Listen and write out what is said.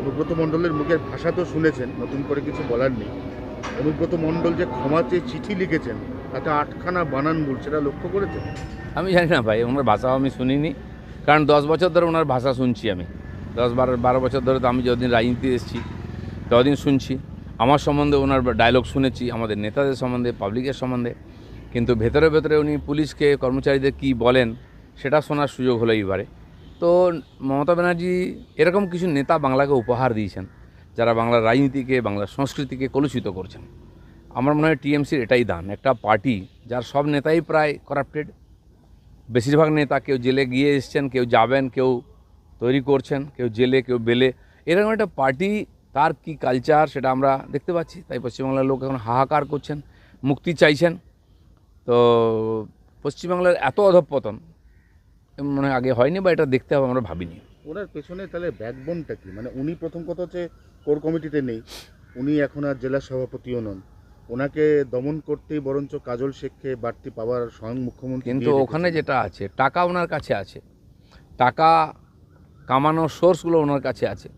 অনুব্রত মণ্ডলের মুখের ভাষা তো শুনেছেন, নতুন করে কিছু বলার নেই। অনুব্রত মণ্ডল যে ক্ষমা চেয়ে চিঠি লিখেছেন, তাতে আটখানা বানান ভুল সেটা লক্ষ্য করেছেন? আমি জানি না ভাই, ওনার ভাষাও আমি শুনিনি। কারণ দশ বছর ধরে ওনার ভাষা শুনছি আমি। দশ বারো বারো বছর ধরে তো আমি যতদিন রাজনীতি এসেছি, ততদিন শুনছি। আমার সম্বন্ধে ওনার ডায়লগ শুনেছি, আমাদের নেতাদের সম্বন্ধে পাবলিকের সম্বন্ধে। কিন্তু ভেতরে ভেতরে উনি পুলিশকে, কর্মচারীদের কি বলেন, সেটা শোনার সুযোগ হলো এইবারে। তো মমতা ব্যানার্জি এরকম কিছু নেতা বাংলাকে উপহার দিয়েছেন, যারা বাংলার রাজনীতিকে, বাংলার সংস্কৃতিকে কলুষিত করছেন। আমার মনে হয় টিএমসির এটাই দান, একটা পার্টি যার সব নেতাই প্রায় করাপ্টেড বেশিরভাগ নেতা কেউ জেলে গিয়ে এসছেন, কেউ যাবেন, কেউ তৈরি করছেন, কেউ জেলে, কেউ বেলে। এরকম একটা পার্টি, তার কি কালচার সেটা আমরা দেখতে পাচ্ছি। তাই পশ্চিমবাংলার লোক এখন হাহাকার করছেন, মুক্তি চাইছেন। তো পশ্চিমবাংলার এত অধঃপতন মনে আগে হয়নি বা এটা দেখতে হবে আমরা ভাবিনি। ওনার পেছনে তাহলে ব্যাকবোনটা কি? মানে উনি প্রথম কথা হচ্ছে কোর কমিটিতে নেই উনি এখন আর জেলা সভাপতিও নন। ওনাকে দমন করতেই বরঞ্চ কাজল শেখকে বাড়তি পাওয়ার স্বয়ং মুখ্যমন্ত্রী কিন্তু ওখানে যেটা আছে টাকা ওনার কাছে আছে। টাকা কামানোর সোর্সগুলো ওনার কাছে আছে।